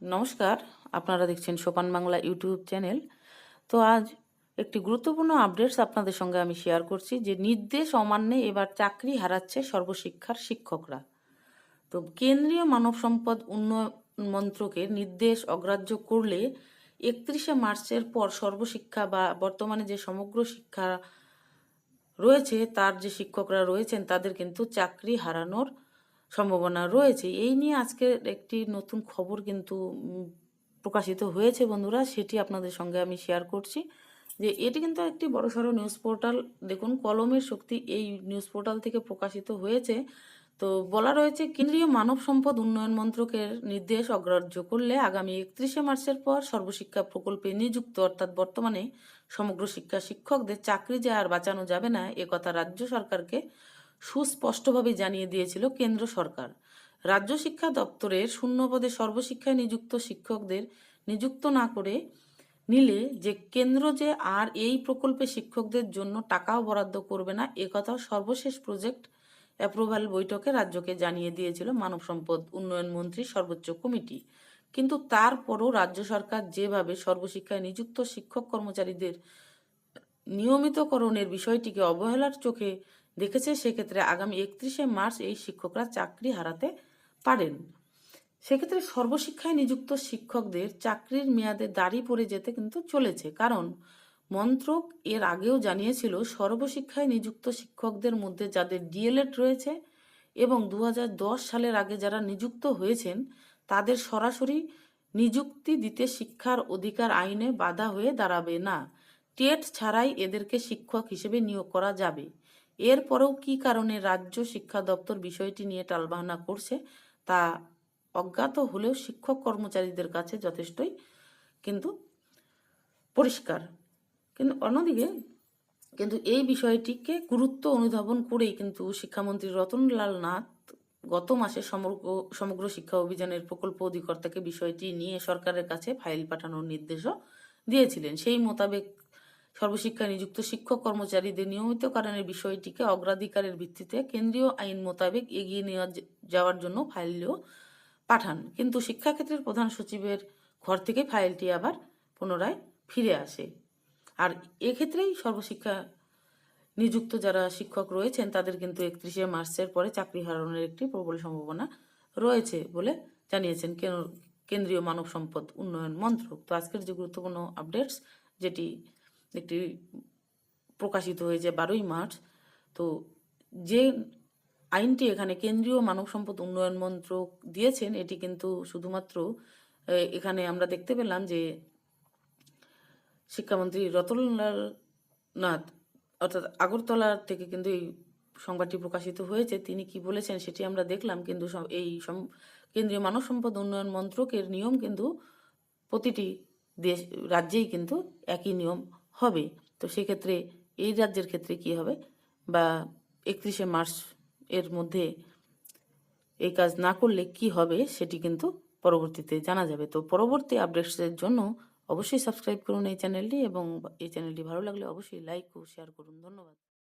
নমস্কার, আপনারা দেখছেন সোপান বাংলা ইউটিউব চ্যানেল। তো আজ একটি গুরুত্বপূর্ণ আপডেটস আপনাদের সঙ্গে আমি শেয়ার করছি যে নির্দেশ অমান্যে এবার চাকরি হারাচ্ছে সর্বশিক্ষার শিক্ষকরা। তো কেন্দ্রীয় মানব সম্পদ উন্নয়ন মন্ত্রকের নির্দেশ অগ্রাহ্য করলে একত্রিশে মার্চের পর সর্বশিক্ষা বা বর্তমানে যে সমগ্র শিক্ষা রয়েছে, তার যে শিক্ষকরা রয়েছেন, তাদের কিন্তু চাকরি হারানোর সম্ভাবনা রয়েছে। এই নিয়ে আজকের একটি নতুন খবর কিন্তু প্রকাশিত হয়েছে বন্ধুরা, সেটি আপনাদের সঙ্গে আমি শেয়ার করছি। যে এটি কিন্তু একটি বড়সড় নিউজ পোর্টাল দেখুন, কলমের শক্তি এই নিউজ পোর্টাল থেকে প্রকাশিত হয়েছে। তো বলা রয়েছে, কেন্দ্রীয় মানব সম্পদ উন্নয়ন মন্ত্রকের নির্দেশ অগ্রাহ্য করলে আগামী একত্রিশে মার্চের পর সর্বশিক্ষা প্রকল্পে নিযুক্ত, অর্থাৎ বর্তমানে সমগ্র শিক্ষা শিক্ষকদের চাকরি যে আর বাঁচানো যাবে না, একথা রাজ্য সরকারকে সুস্পষ্টভাবে জানিয়ে দিয়েছিল কেন্দ্র সরকার। রাজ্য শিক্ষা দপ্তরের শূন্য পদে সর্বশিক্ষায় নিযুক্ত শিক্ষকদের নিযুক্ত না করে নিলে যে কেন্দ্র যে আর এই প্রকল্পে শিক্ষকদের জন্য টাকাও বরাদ্দ করবে না একথা সর্বশেষ প্রজেক্ট অ্যাপ্রুভাল বৈঠকে রাজ্যকে জানিয়ে দিয়েছিল মানব সম্পদ উন্নয়ন মন্ত্রী সর্বোচ্চ কমিটি। কিন্তু তারপরও রাজ্য সরকার যেভাবে সর্বশিক্ষায় নিযুক্ত শিক্ষক কর্মচারীদের নিয়মিতকরণের বিষয়টিকে অবহেলার চোখে দেখেছে, সেক্ষেত্রে আগামী একত্রিশে মার্চ এই শিক্ষকরা চাকরি হারাতে পারেন। সেক্ষেত্রে সর্বশিক্ষায় নিযুক্ত শিক্ষকদের চাকরির মেয়াদে দাঁড়ি পড়ে যেতে কিন্তু চলেছে। কারণ মন্ত্রক এর আগেও জানিয়েছিল, সর্বশিক্ষায় নিযুক্ত শিক্ষকদের মধ্যে যাদের ডিএলএড রয়েছে এবং দু হাজার দশ সালের আগে যারা নিযুক্ত হয়েছেন, তাদের সরাসরি নিযুক্তি দিতে শিক্ষার অধিকার আইনে বাধা হয়ে দাঁড়াবে না। টেট ছাড়াই এদেরকে শিক্ষক হিসেবে নিয়োগ করা যাবে। এরপরেও কী কারণে রাজ্য শিক্ষা দপ্তর বিষয়টি নিয়ে টালবাহানা করছে, তা অজ্ঞাত হলেও শিক্ষক কর্মচারীদের কাছে যথেষ্টই কিন্তু পরিষ্কার। কিন্তু অন্যদিকে, কিন্তু এই বিষয়টিকে গুরুত্ব অনুধাবন করেই কিন্তু শিক্ষামন্ত্রী রতনলাল নাথ গত মাসে সমগ্র সমগ্র শিক্ষা অভিযানের প্রকল্প অধিকর্তাকে বিষয়টি নিয়ে সরকারের কাছে ফাইল পাঠানোর নির্দেশও দিয়েছিলেন। সেই মোতাবেক সর্বশিক্ষায় নিযুক্ত শিক্ষক কর্মচারীদের নিয়মিতকরণের বিষয়টিকে অগ্রাধিকারের ভিত্তিতে কেন্দ্রীয় আইন মোতাবেক এগিয়ে নেওয়া যাওয়ার জন্য ফাইলও পাঠান। কিন্তু শিক্ষাক্ষেত্রের প্রধান সচিবের ঘর থেকে ফাইলটি আবার পুনরায় ফিরে আসে। আর এক্ষেত্রেই সর্বশিক্ষা নিযুক্ত যারা শিক্ষক রয়েছেন, তাদের কিন্তু একত্রিশে মার্চের পরে চাকরি হারানোর একটি প্রবল সম্ভাবনা রয়েছে বলে জানিয়েছেন কেন- কেন্দ্রীয় মানব সম্পদ উন্নয়ন মন্ত্রক। তো আজকের যে গুরুত্বপূর্ণ আপডেটস যেটি একটি প্রকাশিত হয়েছে বারোই মার্চ। তো যে আইনটি এখানে কেন্দ্রীয় মানব সম্পদ উন্নয়ন মন্ত্রক দিয়েছেন, এটি কিন্তু শুধুমাত্র এখানে আমরা দেখতে পেলাম যে শিক্ষামন্ত্রী রতনলাল নাথ অর্থাৎ আগরতলা থেকে কিন্তু এই সংবাদটি প্রকাশিত হয়েছে। তিনি কি বলেছেন সেটি আমরা দেখলাম, কিন্তু এই কেন্দ্রীয় মানব সম্পদ উন্নয়ন মন্ত্রকের নিয়ম কিন্তু প্রতিটি দেশ, রাজ্যেই কিন্তু একই নিয়ম হবে। তো সেক্ষেত্রে এই রাজ্যের ক্ষেত্রে কি হবে? বা একত্রিশে মার্চ এর মধ্যে এই কাজ না করলে কি হবে সেটি কিন্তু পরবর্তীতে জানা যাবে। তো পরবর্তী আপডেটসের জন্য অবশ্যই সাবস্ক্রাইব করুন এই চ্যানেলটি এবং এই চ্যানেলটি ভালো লাগলে অবশ্যই লাইক ও শেয়ার করুন। ধন্যবাদ।